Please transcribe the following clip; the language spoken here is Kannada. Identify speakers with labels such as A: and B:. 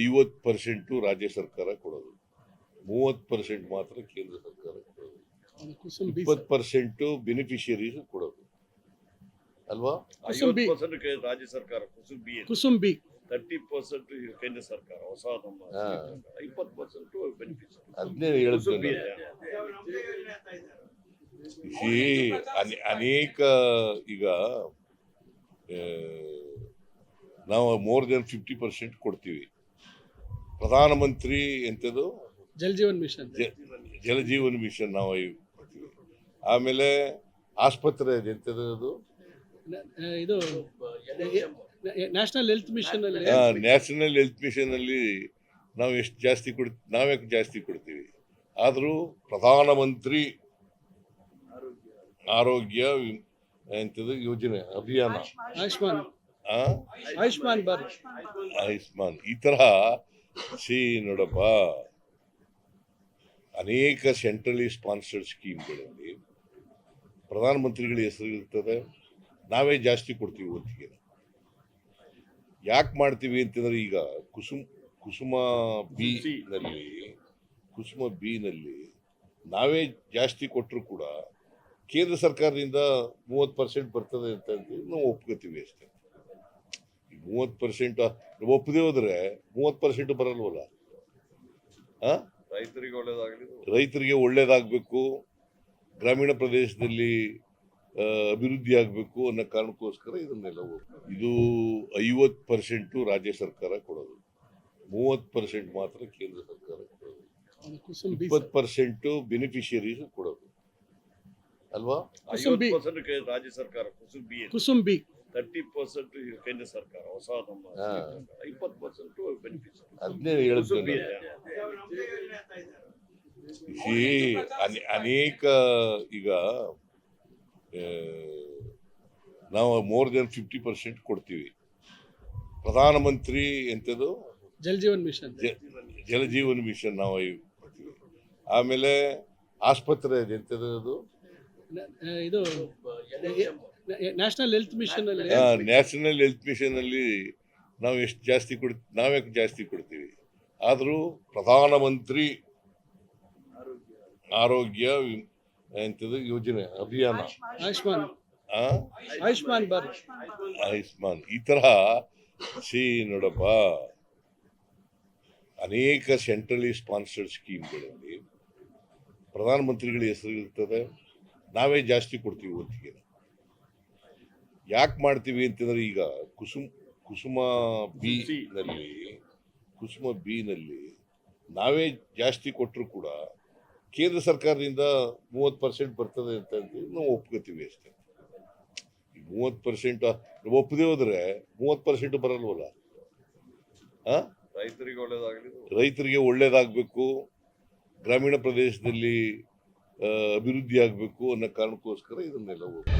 A: ಐವತ್ತು ಪರ್ಸೆಂಟು ರಾಜ್ಯ ಸರ್ಕಾರ ಕೊಡೋದು. ಮೂವತ್ತು ಪರ್ಸೆಂಟ್ ಮಾತ್ರ ಕೇಂದ್ರ ಸರ್ಕಾರ ಕೊಡೋದು. ಇಪ್ಪತ್ತು ಪರ್ಸೆಂಟು ಬೆನಿಫಿಷಿಯರೀಸ್ ಕೊಡೋದು. ಅಲ್ವಾ?
B: ಐವತ್ತು ಪರ್ಸೆಂಟ್ ರಾಜ್ಯ ಸರ್ಕಾರ ಕುಸುಮ್ ಕುಸುಂಬಿ
C: ಕುಸುಮ್ ಬಿ.
B: ತರ್ಟಿ ಪರ್ಸೆಂಟ್ ಕೇಂದ್ರ ಸರ್ಕಾರ ಹೊಸ ನಮ್ಮ. ಇಪ್ಪತ್ತು ಪರ್ಸೆಂಟ್ ಬೆನಿಫಿಷಿಯರಿ
A: ಅದನ್ನೇ ಅನೇಕ ಈಗ ನಾವು ಮೋರ್ ದೆನ್ ಫಿಫ್ಟಿ ಪರ್ಸೆಂಟ್ ಕೊಡ್ತೀವಿ. ಪ್ರಧಾನಮಂತ್ರಿ ಎಂಥದ್ದು
C: ಜಲಜೀವನ್ ಮಿಷನ್.
A: ಜಲಜೀವನ್ ಮಿಷನ್ ನಾವು ಕೊಡ್ತೀವಿ ಆಮೇಲೆ ಆಸ್ಪತ್ರೆ ಎಂಥದ್ದು ಅದು?
C: ಇದು ನ್ಯಾಷನಲ್ ಹೆಲ್ತ್ ಮಿಷನ್ ಅಲ್ಲಿ.
A: ನ್ಯಾಷನಲ್ ಹೆಲ್ತ್ ಮಿಷನ್ ಅಲ್ಲಿ ನಾವು ಎಷ್ಟು ಜಾಸ್ತಿ ಕೊಡ್ ನಾವೇ ಜಾಸ್ತಿ ಕೊಡ್ತೀವಿ. ಆದರೂ ಪ್ರಧಾನಮಂತ್ರಿ ಆರೋಗ್ಯ ವಿ- ಎಂಥದ್ದು ಯೋಜನೆ ಅಭಿಯಾನ.
C: ಆಯುಷ್ಮಾನ್? ಆಯುಷ್ಮಾನ್ ಭಾರತ್.
A: ಆಯುಷ್ಮಾನ್. ಈ ತರಹ ಸಿ ನೋಡಪ್ಪ ಅನೇಕ ಸೆಂಟ್ರಲಿ ಸ್ಪಾನ್ಸರ್ಡ್ ಸ್ಕೀಮ್ಗಳಲ್ಲಿ ಪ್ರಧಾನಮಂತ್ರಿಗಳ ಹೆಸರು ಇರ್ತದೆ. ನಾವೇ ಜಾಸ್ತಿ ಕೊಡ್ತೀವಿ ಒತ್ತಿಗೆ ಯಾಕೆ ಮಾಡ್ತೀವಿ ಅಂತಂದ್ರೆ ಈಗ ಕುಸುಮ್ ಕುಸುಮ ಬಿ ನಲ್ಲಿ ಕುಸುಮ ಬಿ ನಲ್ಲಿ ನಾವೇ ಜಾಸ್ತಿ ಕೊಟ್ಟರು ಕೂಡ ಕೇಂದ್ರ ಸರ್ಕಾರದಿಂದ ಮೂವತ್ತು ಪರ್ಸೆಂಟ್ ಬರ್ತದೆ ಅಂತ ನಾವು ಒಪ್ಕೋತೀವಿ ಅಷ್ಟೇ. ಮೂವತ್ತು ಪರ್ಸೆಂಟ್ ಒಪ್ಪದೆ ಹೋದ್ರೆ ಮೂವತ್ತು ಪರ್ಸೆಂಟ್ ಬರಲ್ವಲ್ಲ? ಆ?
B: ರೈತರಿಗೆ ಒಳ್ಳೇದಾಗಲಿ
A: ರೈತರಿಗೆ ಒಳ್ಳೇದಾಗಬೇಕು ಗ್ರಾಮೀಣ ಪ್ರದೇಶದಲ್ಲಿ ಅಭಿವೃದ್ಧಿ ಆಗಬೇಕು ಅನ್ನೋ ಕಾರಣಕ್ಕೋಸ್ಕರ ಇದನ್ನೆಲ್ಲ ಇದು ಐವತ್ತು ಪರ್ಸೆಂಟು ರಾಜ್ಯ ಸರ್ಕಾರ ಕೊಡೋದು. ಮೂವತ್ತು ಪರ್ಸೆಂಟ್ ಮಾತ್ರ ಕೇಂದ್ರ ಸರ್ಕಾರ ಕೊಡೋದು. ಇಪ್ಪತ್ತು ಪರ್ಸೆಂಟು ಬೆನಿಫಿಷಿಯರೀಸ್ ಕೊಡೋದು. ಅಲ್ವಾ?
B: ರಾಜ್ಯ ಸರ್ಕಾರ
C: ಕುಸುಂಬಿ.
B: ತರ್ಟಿ ಪರ್ಸೆಂಟ್ ಕೇಂದ್ರ ಸರ್ಕಾರ ಹೊಸ ನಮ್ಮ. ಇಪ್ಪತ್ತು ಪರ್ಸೆಂಟ್ ಬೆನಿಫಿಟ್
A: ಅದನ್ನೇ
B: ಕುಸುಮ್
A: ಈ ಅನೆ- ಅನೇಕ ಈಗ ನಾವು ಮೋರ್ ದೆನ್ ಫಿಫ್ಟಿ ಪರ್ಸೆಂಟ್ ಕೊಡ್ತೀವಿ. ಪ್ರಧಾನಮಂತ್ರಿ ಎಂಥದ್ದು
C: ಜಲ್ ಜೀವನ್ ಮಿಷನ್.
A: ಜಲ ಜೀವನ್ ಮಿಷನ್ ನಾವು ಕೊಡ್ತೀವಿ. ಆಮೇಲೆ ಆಸ್ಪತ್ರೆ ಎಂಥದ್ದು
C: ಇದು ನ್ಯಾಷನಲ್ ಹೆಲ್ತ್ ಮಿಷನ್ ಅಲ್ಲಿ.
A: ನ್ಯಾಷನಲ್ ಹೆಲ್ತ್ ಮಿಷನ್ ಅಲ್ಲಿ ನಾವು ಎಷ್ಟು ಜಾಸ್ತಿ ಕೊಡ್ ನಾವೇ ಜಾಸ್ತಿ ಕೊಡ್ತೀವಿ? ಆದರೂ ಪ್ರಧಾನಮಂತ್ರಿ ಆರೋಗ್ಯ ಎಂಥದ್ದು ಯೋಜನೆ ಅಭಿಯಾನ.
C: ಆಯುಷ್ಮಾನ್? ಆಯುಷ್ಮಾನ್ ಭಾರತ್.
A: ಆಯುಷ್ಮಾನ್. ಈ ತರಹ ಸಿ ನೋಡಪ್ಪ ಅನೇಕ ಸೆಂಟ್ರಲಿ ಸ್ಪಾನ್ಸರ್ಡ್ ಸ್ಕೀಮ್ಗಳಲ್ಲಿ ಪ್ರಧಾನಮಂತ್ರಿಗಳ ಹೆಸರು ಇರ್ತದೆ. ನಾವೇ ಜಾಸ್ತಿ ಕೊಡ್ತೀವಿ ಒತ್ತಿಗೆ ಯಾಕೆ ಮಾಡ್ತೀವಿ ಅಂತಂದ್ರೆ ಈಗ ಕುಸುಮ್ ಕುಸುಮ ಬಿ ನಲ್ಲಿ ಕುಸುಮ ಬಿ ನಲ್ಲಿ ನಾವೇ ಜಾಸ್ತಿ ಕೊಟ್ಟರು ಕೂಡ ಕೇಂದ್ರ ಸರ್ಕಾರದಿಂದ ಮೂವತ್ತು ಪರ್ಸೆಂಟ್ ಬರ್ತದೆ ಅಂತ ನಾವು ಒಪ್ಕೋತೀವಿ ಅಷ್ಟೇ. ಮೂವತ್ತು ಪರ್ಸೆಂಟ್ ಒಪ್ಪದೆ ಹೋದ್ರೆ ಮೂವತ್ತು ಪರ್ಸೆಂಟ್ ಬರಲ್ವಲ್ಲ? ಆ?
B: ರೈತರಿಗೆ ಒಳ್ಳೇದಾಗಲಿ
A: ರೈತರಿಗೆ ಒಳ್ಳೇದಾಗಬೇಕು ಗ್ರಾಮೀಣ ಪ್ರದೇಶದಲ್ಲಿ ಅಭಿವೃದ್ಧಿ ಆಗಬೇಕು ಅನ್ನೋ ಕಾರಣಕ್ಕೋಸ್ಕರ ಇದನ್ನೆಲ್ಲ ಒಪ್-